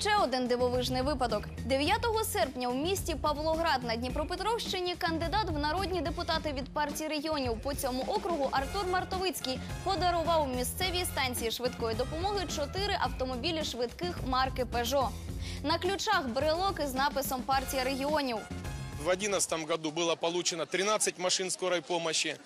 Ще один дивовижний випадок. 9 серпня у місті Павлоград на Дніпропетровщині кандидат в народні депутати від партії регіонів по цьому округу Артур Мартовицький подарував місцевій станції швидкої допомоги чотири автомобілі швидких марки Пежо. На ключах брелок із написом партія регіонів. В 2011 году было получено 13 машин скорой помощи.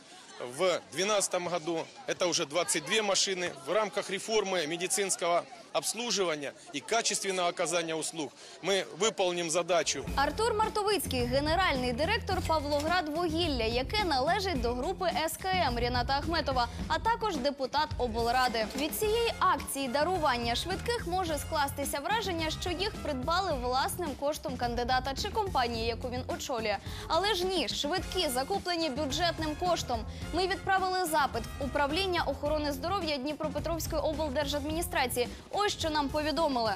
В 2012 году это уже 22 машины. В рамках реформы медицинского обслуживания и качественного оказания услуг мы выполним задачу Артур Мартовицький, генеральний директор Павлоград Вугілля, яке належить до групи СКМ Ріната Ахметова, а також депутат облради. Від цієї акції дарування швидких може скластися враження, що їх придбали власним коштом кандидата чи компанії, яку він очолює. Але ж ні, швидкі закуплені бюджетним коштом. Ми відправили запит в управління охорони здоров'я Дніпропетровської облдержадміністрації. Що нам повідомили.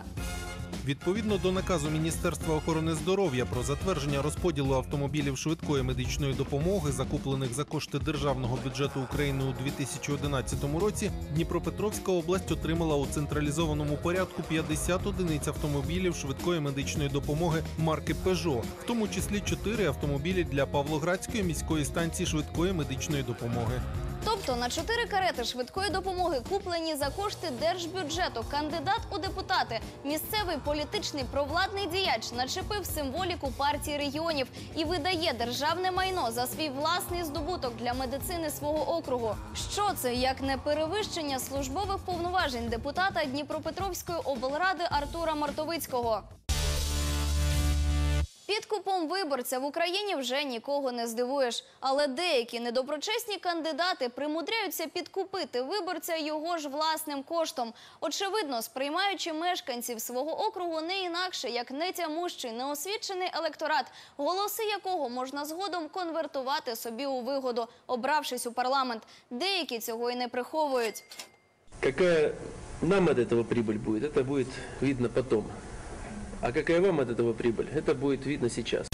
Відповідно до наказу Міністерства охорони здоров'я про затвердження розподілу автомобілів швидкої медичної допомоги, закуплених за кошти державного бюджету України у 2011 році, Дніпропетровська область отримала у централізованому порядку 50 одиниць автомобілів швидкої медичної допомоги марки Peugeot, в тому числі 4 автомобілі для Павлоградської міської станції швидкої медичної допомоги. Тобто на чотири карети швидкої допомоги, куплені за кошти держбюджету, кандидат у депутати, місцевий політичний провладний діяч начепив символіку партії регіонів і видає державне майно за свій власний здобуток для медицини свого округу. Що це як не перевищення службових повноважень депутата Дніпропетровської облради Артура Мартовицького? Підкупом виборця в Україні вже нікого не здивуєш. Але деякі недоброчесні кандидати примудряються підкупити виборця його ж власним коштом. Очевидно, сприймаючи мешканців свого округу не інакше, як нетямущий, неосвічений електорат, голоси якого можна згодом конвертувати собі у вигоду, обравшись у парламент. Деякі цього і не приховують. Какая нам от этого прибыль будет, это будет видно потом. А какая вам от этого прибыль, это будет видно сейчас.